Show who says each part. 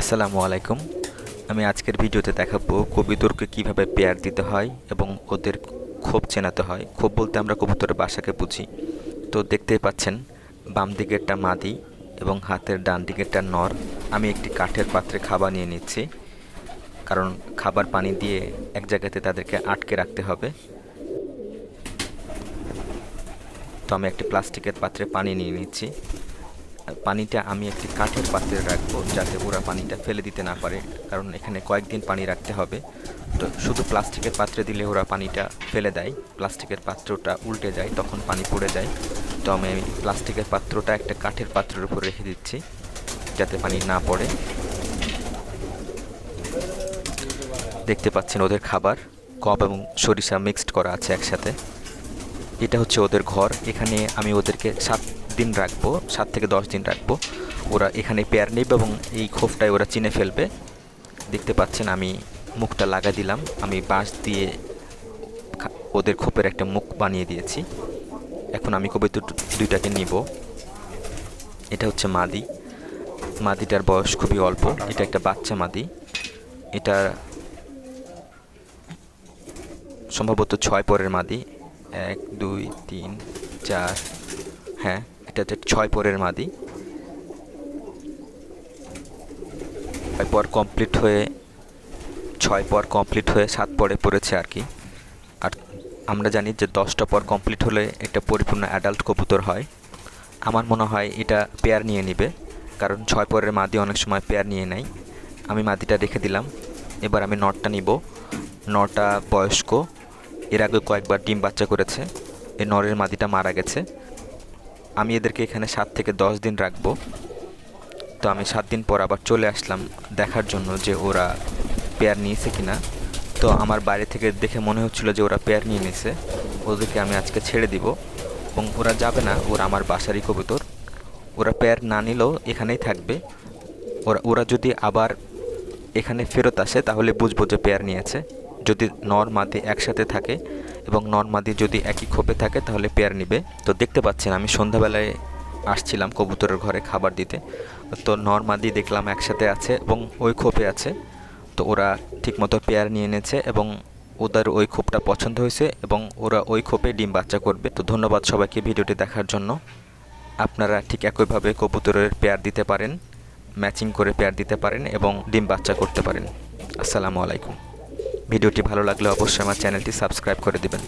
Speaker 1: আসসালামু আলাইকুম। আমি আজকের ভিডিওতে দেখাবো কবিতরকে কীভাবে পেয়ার দিতে হয় এবং ওদের খোপ চেনাতে হয়। খোপ বলতে আমরা কবুতরের বাসাকে বুঝি। তো দেখতেই পাচ্ছেন, বাম দিকেরটা মাদি এবং হাতের ডান দিকেরটা নর। আমি একটি কাঠের পাত্রে খাবার নিয়ে নিচ্ছি, কারণ খাবার পানি দিয়ে এক জায়গাতে তাদেরকে আটকে রাখতে হবে। তো আমি একটি প্লাস্টিকের পাত্রে পানি নিয়ে নিচ্ছি। পানিটা আমি একটি কাঠের পাত্রে রাখব যাতে ওরা পানিটা ফেলে দিতে না পারে, কারণ এখানে কয়েকদিন পানি রাখতে হবে। তো শুধু প্লাস্টিকের পাত্রে দিলে ওরা পানিটা ফেলে দেয়, প্লাস্টিকের পাত্রটা উল্টে যায়, তখন পানি পড়ে যায়। তো আমি প্লাস্টিকের পাত্রটা একটা কাঠের পাত্রের উপর রেখে দিচ্ছি, যাতে পানি না পড়ে। দেখতে পাচ্ছেন ওদের খাবার, কপ এবং সরিষা মিক্সড করা আছে একসাথে। এটা হচ্ছে ওদের ঘর, এখানে আমি ওদেরকে সাত দিন রাখব, সাত থেকে দশ দিন রাখব। ওরা এখানে পেয়ার নেবে এবং এই খোপটায় ওরা চিনে ফেলবে। দেখতে পাচ্ছেন আমি মুখটা লাগা দিলাম। আমি বাঁশ দিয়ে ওদের খোপের একটা মুখ বানিয়ে দিয়েছি। এখন আমি কবিতা দুইটাকে নিব। এটা হচ্ছে মাদি। মাদিটার বয়স খুবই অল্প। এটা একটা বাচ্চা মাদি। এটা সম্ভবত ছয় পরের মাদি। এক, দুই, তিন, চার হ্যাঁ। এটা হচ্ছে ছয় পরের মাদি। ছয় পর কমপ্লিট হয়ে, ছয় পর কমপ্লিট হয়ে সাত পরে পড়েছে আর কি। আর আমরা জানি যে দশটা পর কমপ্লিট হলে একটা পরিপূর্ণ অ্যাডাল্ট কবুতর হয়। আমার মনে হয় এটা পেয়ার নিয়ে নিবে, কারণ ছয় পরের মাদি অনেক সময় পেয়ার নিয়ে নেয়। আমি মাদিটা রেখে দিলাম, এবার আমি নটটা নিব। নটা বয়স্ক, এর আগে কয়েকবার ডিম বাচ্চা করেছে, এই নরের মাদিটা মারা গেছে। আমি এদেরকে এখানে সাত থেকে দশ দিন রাখব। তো আমি সাত দিন পর আবার চলে আসলাম দেখার জন্য যে ওরা পেয়ার নিয়েছে কিনা। তো আমার বাইরে থেকে দেখে মনে হচ্ছিল যে ওরা পেয়ার নিয়ে নিয়েছে ওদেরকে আমি আজকে ছেড়ে দিব। এবং ওরা যাবে না, ওরা আমার বাসারই কবুতর। ওরা পেয়ার না নিলেও এখানেই থাকবে। ওরা ওরা যদি আবার এখানে ফেরত আসে, তাহলে বুঝব যে পেয়ার নিয়েছে। যদি নর মাদি একসাথে থাকে এবং নর মাদি যদি একই খোপে থাকে, তাহলে পেয়ার নিবে। তো দেখতে পাচ্ছেন, আমি সন্ধ্যাবেলায় আসছিলাম কবুতরের ঘরে খাবার দিতে। তো নর মাদি দেখলাম একসাথে আছে এবং ওই খোপে আছে। তো ওরা ঠিকমতো পেয়ার নিয়ে এনেছে এবং ওদের ওই খোপটা পছন্দ হয়েছে এবং ওরা ওই খোপে ডিম বাচ্চা করবে। তো ধন্যবাদ সবাইকে ভিডিওটি দেখার জন্য। আপনারা ঠিক একইভাবে কবুতরের পেয়ার দিতে পারেন ম্যাচিং করে পেয়ার দিতে পারেন এবং ডিম বাচ্চা করতে পারেন। আসসালামু আলাইকুম। ভিডিওটি ভালো লাগলে অবশ্যই আমার চ্যানেলটি সাবস্ক্রাইব করে দিবেন।